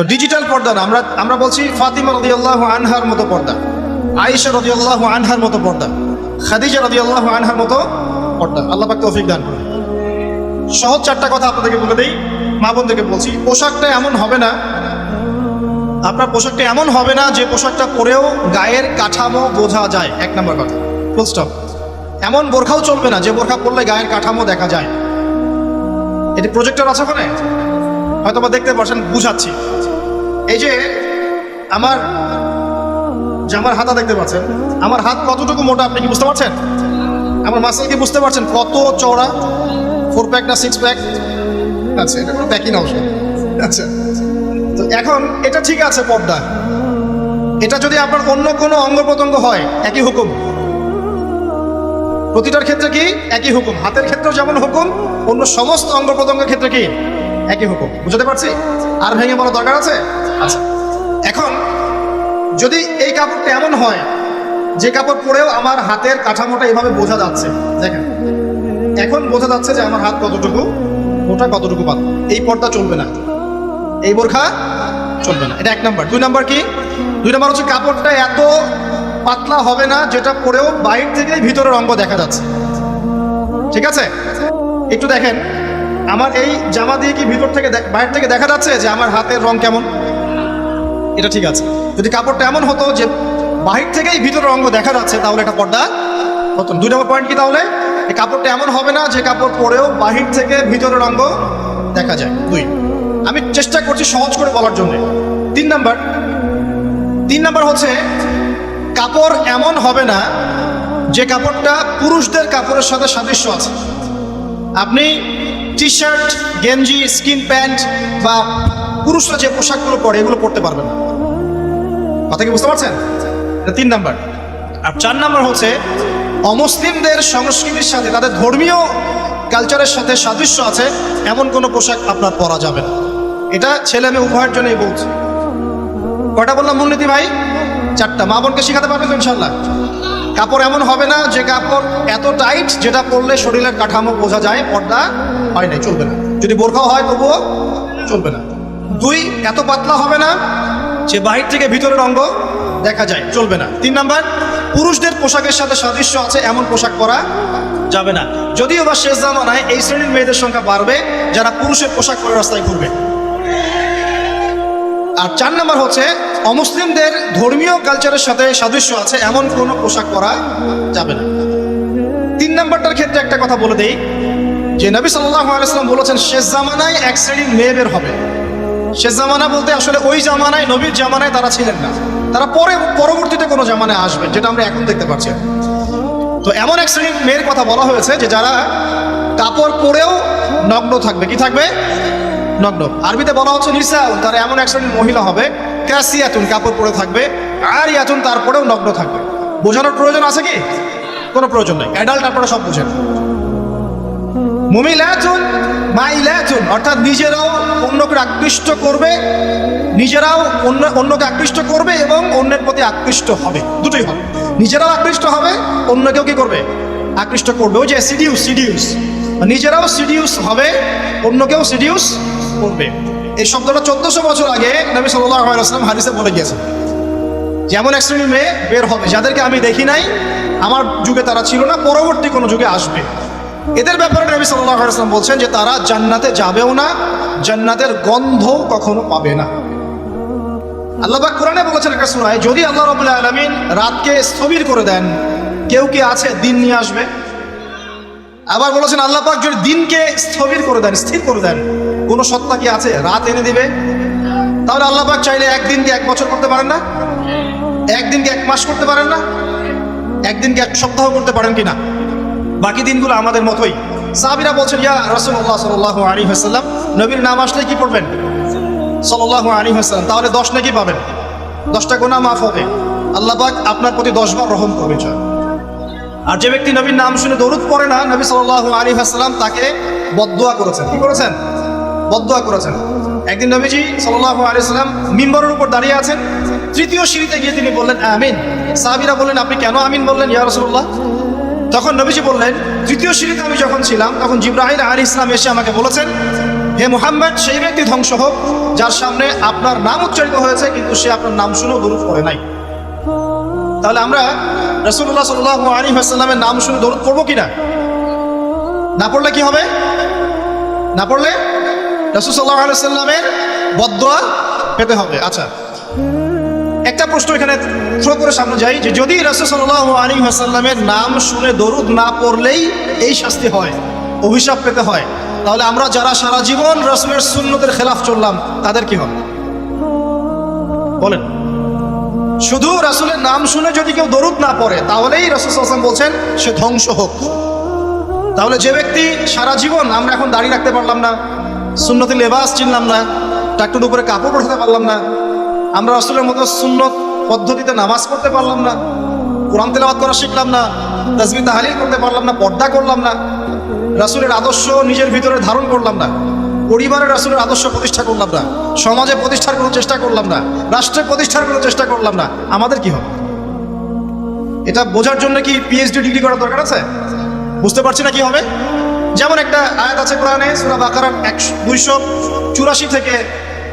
তো ডিজিটাল পর্দা না, আমরা আমরা বলছি ফাতিমা রদিয়াল্লাহু আনহার মতো পর্দা, আয়েশা রদিয়াল্লাহু আনহার মতো পর্দা, খাদিজা রদিয়াল্লাহু আনহার মতো পর্দা। আল্লাহ পাক তৌফিক দান সহজ চারটা কথা আপনাদেরকে বলে দেই, মা বোনদেরকে বলছি, পোশাকটা এমন হবে না, আপনার পোশাকটা এমন হবে না যে পোশাকটা পরেও গায়ের কাঠামো বোঝা যায়। এক নম্বর কথা ফুল স্টপ এমন বোরখাও চলবে না যে বোরখা পরলে গায়ের কাঠামো দেখা যায়। এটি প্রজেক্টর আছে ওখানে? হয়তো দেখতে পাচ্ছেন বুঝাচ্ছি। এই যে আমার যে আমার হাতা দেখতে পাচ্ছেন, আমার হাত কতটুকু মোটা আপনি কি বুঝতে পারছেন? আমার মাসেল কি বুঝতে পারছেন? কত চওড়া? ফোর প্যাক না সিক্স প্যাক আচ্ছা এটা প্যাকই না। অবশ্য আচ্ছা তো এখন এটা ঠিক আছে পর্দা। এটা যদি আপনার অন্য কোনো অঙ্গ প্রত্যঙ্গ হয়, একই হুকুম। প্রতিটার ক্ষেত্রে কি? একই হুকুম। হাতের ক্ষেত্রেও যেমন হুকুম, অন্য সমস্ত অঙ্গ প্রত্যঙ্গের ক্ষেত্রে কি? একই হুকুম, বুঝতে পারছি? আর ভেঙে বলা দরকার আছে? আচ্ছা। এখন, যদি এই কাপড়টা এমন হয়, যে কাপড় পরেও আমার হাতের কাঠামোটা এভাবে বোঝা যাচ্ছে, দেখেন, এখন বোঝা যাচ্ছে যে আমার হাত কতটুকু, মোটা কতটুকু পাতলা। এই পর্দা চলবে না। এই বোরখা চলবে না। এটা এক নাম্বার। দুই নাম্বার কি? দুই নাম্বার হচ্ছে কাপড়টা এত পাতলা হবে না, যেটা পরেও বাইর থেকে ভিতরের অঙ্গ দেখা যাচ্ছে। ঠিক আছে? একটু দেখেন। আমার এই জামা দিয়ে কি ভিতর থেকে বাইরে থেকে দেখা যাচ্ছে যে আমার হাতের রং কেমন? এটা ঠিক আছে। যদি কাপড়টা এমন হতো যে বাহির থেকেই ভিতরের অঙ্গ দেখা যাচ্ছে, তাহলে এটা পর্দা হতো দুই নম্বর পয়েন্ট কি তাহলে? এই কাপড়টা এমন হবে না যে কাপড় পরেও বাহির থেকে ভিতরের অঙ্গ দেখা যায়। দুই, আমি চেষ্টা করছি সহজ করে বলার জন্য। তিন নাম্বার তিন নাম্বার হচ্ছে কাপড় এমন হবে না যে কাপড়টা পুরুষদের কাপড়ের সাথে সাদৃশ্য আছে। আপনি টি শার্ট গেঞ্জি স্কিন প্যান্ট বা পুরুষরা যে পোশাকগুলো পরে এগুলো পরতে পারবেন না। কথা কি বুঝতে পারছেন? এটা তিন নাম্বার। আর চার নাম্বার হচ্ছে, অমুসলিমদের সংস্কৃতির সাথে, তাদের ধর্মীয় কালচারের সাথে সাদৃশ্য আছে, এমন কোনো পোশাক আপনার পরা যাবে না। এটা ছেলে আমি উভয়ের জন্যই বলছি। কয়টা বললাম মূলনীতি ভাই? চারটা। মা বোনকে শেখাতে পারবে তো ইনশাল্লাহ কাপড় এমন হবে না যে কাপড় এত টাইট যেটা পরলে শরীরের কাঠামো বোঝা যায়, পর্দা হয় নাই, চলবে না। যদি বোরখাও হয় তবুও চলবে না। দুই, এত পাতলা হবে না যে বাহির থেকে ভিতরের অঙ্গ দেখা যায়, চলবে না। তিন নাম্বার, পুরুষদের পোশাকের সাথে সাদৃশ্য আছে, এমন পোশাক পরা যাবে না। যদিও বা শেষ জামানায় এই শ্রেণির মেয়েদের সংখ্যা বাড়বে, যারা পুরুষের পোশাক পরে রাস্তায় ঘুরবে। আর চার নাম্বার হচ্ছে অমুসলিমদের ধর্মীয় কালচারের সাথে সাদৃশ্য আছে, এমন কোনো পোশাক পরা যাবে না। তিন নাম্বারটার ক্ষেত্রে একটা কথা বলে দেই, যে নবী সাল্লাহ আলাইসলাম বলেছেন, শেষ জামানায় এক শ্রেণির মেয়ে বের হবে। শেষ জামানা বলতে আসলে ওই জামানায়, নবীর জামানায় তারা ছিলেন না। তারা পরে, পরবর্তীতে কোনো জামানায় আসবে, যেটা আমরা এখন দেখতে পাচ্ছি। তো এমন এক শ্রেণির মেয়ের কথা বলা হয়েছে, যে যারা কাপড় পরেও নগ্ন থাকবে। কি থাকবে? নগ্ন। আরবিতে বলা হচ্ছে নিসা তারা এমন এক শ্রেণির মহিলা হবে ক্যাসিয়াতুন, কাপড় পরে থাকবে আর ইয়াতুন তারপরেও নগ্ন থাকবে। বোঝানোর প্রয়োজন আছে কি? কোনো প্রয়োজন নেই। অ্যাডাল্ট আপনারা সব বুঝেন। মুমিলাতুন, মাইলাতুন, অর্থাৎ নিজেরাও অন্যকে আকৃষ্ট করবে, নিজেরাও অন্য, অন্যকে আকৃষ্ট করবে এবং অন্যের প্রতি আকৃষ্ট হবে। দুটোই হবে। নিজেরাও আকৃষ্ট হবে, অন্যকেও কি করবে? আকৃষ্ট করবে। ওই যে সিডিউস সিডিউস। নিজেরাও সিডিউস হবে, অন্যকেও সিডিউস করবে। এই শব্দটা চোদ্দশো বছর আগে নবী আলাইসলাম হাদিসে বলে গিয়েছেন। যেমন এক শ্রেণির মেয়ে বের হবে, যাদেরকে আমি দেখি নাই, আমার যুগে তারা ছিল না, পরবর্তী কোনো যুগে আসবে। এদের ব্যাপারে নবী আলাইসলাম বলছেন যে তারা জান্নাতে যাবেও না, জান্নাতের গন্ধ কখনো পাবে না। আল্লাহ কোরআনে বলেছেন একটা শোনায় যদি আল্লাহ রবুল্লাহ আলমিন রাতকে স্থবির করে দেন, কেউ কি আছে দিন নিয়ে আসবে? আবার বলেছেন, আল্লাহ পাক যদি দিনকে স্থবির করে দেন, স্থির করে দেন কোনো সত্তা কি আছে? রাত এনে দিবে? তাহলে আল্লাহ পাক চাইলে একদিনকে এক বছর করতে পারেন না? একদিনকে এক মাস করতে পারেন না? একদিনকে এক সপ্তাহ করতে পারেন কি না বাকি দিনগুলো আমাদের মতোই। সাহাবিরা বলছেন, ইয়া রসুল্লাহ সাল্লাহ আলী হাসাল্লাম নবীর নাম আসলে কি পড়বেন? সাল্লাহ আলী হাসাল্লাম তাহলে দশ নাকি পাবেন? দশটা গোনা মাফ হবে। আল্লাহ পাক আপনার প্রতি দশবার রহম করবে আর যে ব্যক্তি নবীর নাম শুনে দরুদ পড়ে না, নবী সাল্লাহ আলী হাসলাম তাকে বদুয়া করেছেন। কি করেছেন? বদুয়া করেছেন। একদিন নবীজি সাল্লাম মিম্বরের উপর দাঁড়িয়ে আছেন। তৃতীয় সিঁড়িতে গিয়ে তিনি বললেন, আমিন। সাহাবিরা বললেন, আপনি কেন আমিন বললেন ইয়া রসুল্লাহ তখন নবীজি বললেন, তৃতীয় সিঁড়িতে আমি যখন ছিলাম, তখন জিব্রাহিম আলী ইসলাম এসে আমাকে বলেছেন, হে মোহাম্মদ, সেই ব্যক্তি ধ্বংস হোক, যার সামনে আপনার নাম উচ্চারিত হয়েছে, কিন্তু সে আপনার নাম শুনেও দরুদ পড়ে নাই তাহলে আমরা রসুল্লাহ সাল্লাহ আলী আসাল্লামের নাম শুনে দরুদ পড়ব কিনা? না পড়লে কি হবে? না পড়লে? রসুল বদোয়া পেতে হবে। আচ্ছা একটা প্রশ্ন এখানে থ্রো করে সামনে যাই যে যদি রসুল আলী আসাল্লামের নাম শুনে দরুদ না পড়লেই এই শাস্তি হয়, অভিশাপ পেতে হয়, তাহলে আমরা যারা সারা জীবন রসুলের সুন্নতের খেলাফ চললাম, তাদের কি হবে? বলেন। শুধু রাসুলের নাম শুনে যদি কেউ দরুদ না পড়ে, তাহলেই রসুল আসলাম বলছেন, সে ধ্বংস হোক। তাহলে যে ব্যক্তি সারা জীবন আমরা এখন দাঁড়িয়ে রাখতে পারলাম না সুন্নতি লেবাস চিনলাম না টাকটুর উপরে কাপড় পড়তে পারলাম না, আমরা রসুলের মতো সুন্নত পদ্ধতিতে নামাজ পড়তে পারলাম না, কোরআন তেলাওয়াত করা শিখলাম না তাজমি তাহালিল করতে পারলাম না, পর্দা করলাম না, রাসুলের আদর্শ নিজের ভিতরে ধারণ করলাম না, পরিবারের রাসুলের আদর্শ প্রতিষ্ঠা করলাম না, সমাজে প্রতিষ্ঠার কোনো চেষ্টা করলাম না, রাষ্ট্রে প্রতিষ্ঠার কোনো চেষ্টা করলাম না, আমাদের কি হবে? এটা বোঝার জন্য কি পিএইচডি ডিগ্রি করার দরকার আছে? বুঝতে পারছি না কি হবে? যেমন একটা আয়াত আছে কোরআনে, সুরা বাকারার একশো, দুইশো চুরাশি থেকে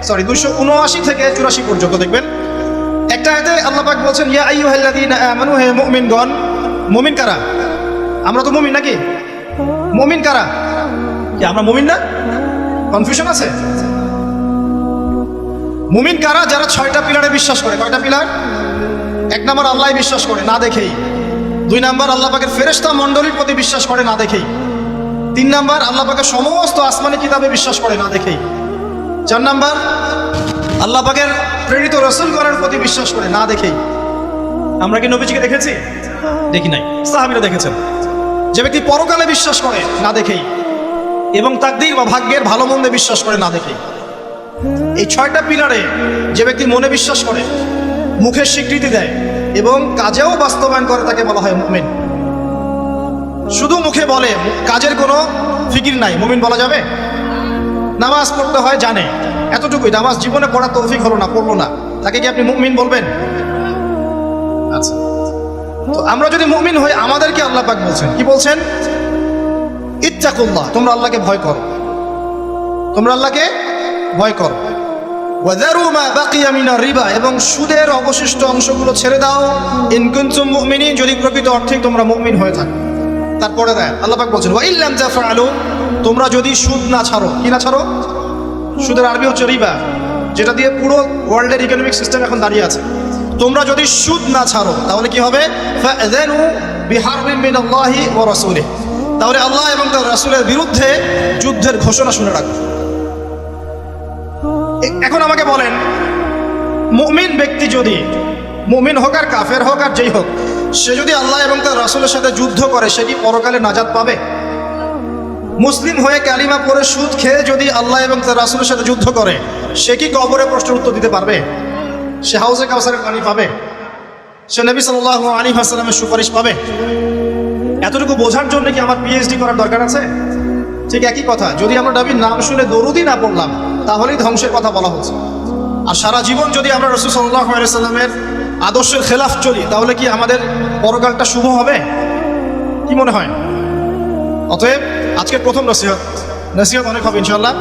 সরি দুইশো উনআশি থেকে চুরাশি পর্যন্ত দেখবেন। একটা আয়াতে আল্লাহ পাক বলছেন, ইয়া আইয়ুহাল্লাযীনা আমানু, হে মুমিনগণ, মুমিন কারা? আমরা তো মুমিন নাকি? মুমিন কারা? কি, আমরা মুমিন না? কনফিউশন আছে? মুমিন কারা যারা ছয়টা পিলারে বিশ্বাস করে? কয়টা পিলার? এক নম্বর আল্লাহ বিশ্বাস করে, না দেখেই। দুই নম্বর আল্লাহ পাকের ফেরেস্তা মণ্ডলীর প্রতি বিশ্বাস করে, না দেখেই। তিন নাম্বার, আল্লাহ পাকে সমস্ত আসমানি কিতাবে বিশ্বাস করে না দেখেই। চার নাম্বার, আল্লাহ পাকের প্রেরিত রসুল করার প্রতি বিশ্বাস করে না দেখেই। আমরা কি নবীজিকে দেখেছি? দেখি নাই। সাহাবিরা দেখেছেন। যে ব্যক্তি পরকালে বিশ্বাস করে না দেখেই এবং তাকদির বা ভাগ্যের ভালো মন্দে বিশ্বাস করে না দেখেই। এই ছয়টা পিলারে যে ব্যক্তি মনে বিশ্বাস করে, মুখের স্বীকৃতি দেয় এবং কাজেও বাস্তবায়ন করে তাকে বলা হয় মুমিন। শুধু মুখে বলে, কাজের কোনো ফিকির নাই। মুমিন বলা যাবে? নামাজ পড়তে হয়, জানে। এতটুকুই। নামাজ জীবনে পড়া তৌফিক হলো না, পড়ল না। তাকে কি আপনি মুমিন বলবেন? আচ্ছা। তো আমরা যদি মুমিন হই, আমাদেরকে আল্লাহ পাক বলছেন। কি বলছেন? ইচ্ছা ইচ্ছাকুল্লাহ তোমরা আল্লাহকে ভয় করো। তোমরা আল্লাহকে ভয় করো। রিবা। এবং সুদের অবশিষ্ট অংশগুলো ছেড়ে দাও। ইন কুনতুম মুমিনিন, যদি প্রকৃত অর্থে তোমরা মুমিন হয়ে থাকো। তারপরে দেয় আল্লাহ পাক বলছেন ইল্লাম তাফআলু তোমরা যদি সুদ না ছাড়ো, কি না ছাড়ো? সুদের আরবি হচ্ছে রিবা, যেটা দিয়ে পুরো ওয়ার্ল্ডের ইকোনমিক সিস্টেম এখন দাঁড়িয়ে আছে। তোমরা যদি সুদ না ছাড়ো, তাহলে কি হবে? ওয়া রাসূলিহি। তাহলে আল্লাহ এবং তার রাসূলের বিরুদ্ধে যুদ্ধের ঘোষণা শুনে রাখো। এখন আমাকে বলেন, মুমিন ব্যক্তি যদি, মুমিন হোক আর কাফের হোক আর যেই হোক সে যদি আল্লাহ এবং তার রাসুলের সাথে যুদ্ধ করে, সে কি পরকালে নাজাদ পাবে? মুসলিম হয়ে কালিমা পরে সুদ খেয়ে যদি আল্লাহ এবং তার রাসুলের সাথে যুদ্ধ করে, সে কি কবরে প্রশ্নের উত্তর দিতে পারবে? সে হাউসে কাউসারের পানি পাবে? সে নবী সাল্লাল্লাহু আলী হাসালামের সুপারিশ পাবে? এতটুকু বোঝার জন্য কি আমার পিএইচডি করার দরকার আছে? ঠিক একই কথা, যদি আমরা নবীর নাম শুনে দরুদই না পড়লাম, তাহলেই ধ্বংসের কথা বলা হচ্ছে। আর সারা জীবন যদি আমরা রসুল সাল্লাহ সাল্লামের আদর্শের খেলাফ চলি, তাহলে কি আমাদের পরকালটা শুভ হবে? কি মনে হয়? অতএব আজকের প্রথম নসিহত নসিহত অনেক হবে ইনশাল্লাহ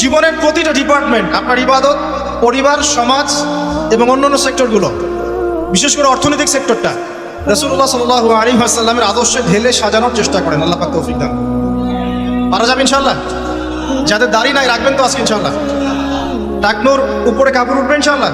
জীবনের প্রতিটা ডিপার্টমেন্ট আপনার ইবাদত, পরিবার, সমাজ এবং অন্যান্য সেক্টরগুলো, বিশেষ করে অর্থনৈতিক সেক্টরটা রসুল্লাহ সাল্লাহ আলী আসাল্লামের আদর্শে ঢেলে সাজানোর চেষ্টা করেন, আল্লাহ পাক তৌফিক দান। পারা যাবে ইনশাল্লাহ যাদের দাড়ি নাই, রাখবেন তো আজকে ইনশাল্লাহ টাকনোর উপরে কাপড় উঠবে ইনশাল্লাহ